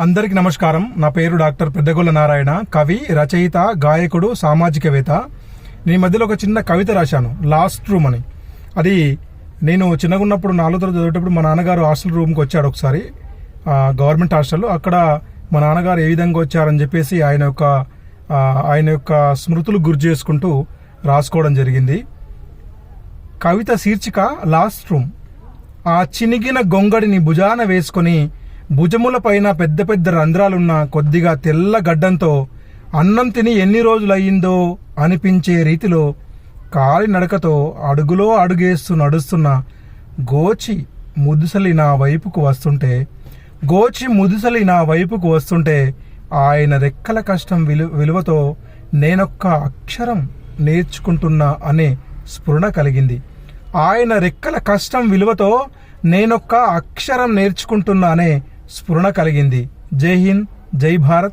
అందరికి నమస్కారం. నా పేరు డాక్టర్ పెద్దగొల్ల నారాయణ. కవి రచయిత గాయకుడు సామాజికవేత్త. నేను మధ్యలో ఒక చిన్న కవిత రాశాను. లాస్ట్ రూమ్ అని. అది నేను చిన్నగా ఉన్నప్పుడు నాలుగు తరగతి చదివేటప్పుడు మా నాన్నగారు హాస్టల్ రూమ్కి వచ్చాడు ఒకసారి. గవర్నమెంట్ హాస్టల్ అక్కడ మా నాన్నగారు ఏ విధంగా వచ్చారని చెప్పేసి ఆయన యొక్క ఆయన యొక్క స్మృతులు గుర్తు చేసుకుంటూ రాసుకోవడం జరిగింది. కవిత శీర్షిక లాస్ట్ రూమ్ ఆ చినిగిన గొంగడిని భుజాన వేసుకొని భుజములపైన పెద్ద పెద్ద రంధ్రాలున్న కొద్దిగా తెల్ల గడ్డంతో అన్నం తిని ఎన్ని రోజులయ్యిందో అనిపించే రీతిలో కాలినడకతో అడుగులో అడుగేస్తూ నడుస్తున్న గోచి ముదుసలి నా వైపుకు వస్తుంటే గోచి ముదుసలి నా వైపుకు వస్తుంటే ఆయన రెక్కల కష్టం విలు విలువతో నేనొక్క అక్షరం నేర్చుకుంటున్నా అనే స్ఫురణ కలిగింది. ఆయన రెక్కల కష్టం విలువతో నేనొక్క అక్షరం నేర్చుకుంటున్నా అనే స్ఫురణ కలిగింది. జై హింద్ జై భారత్.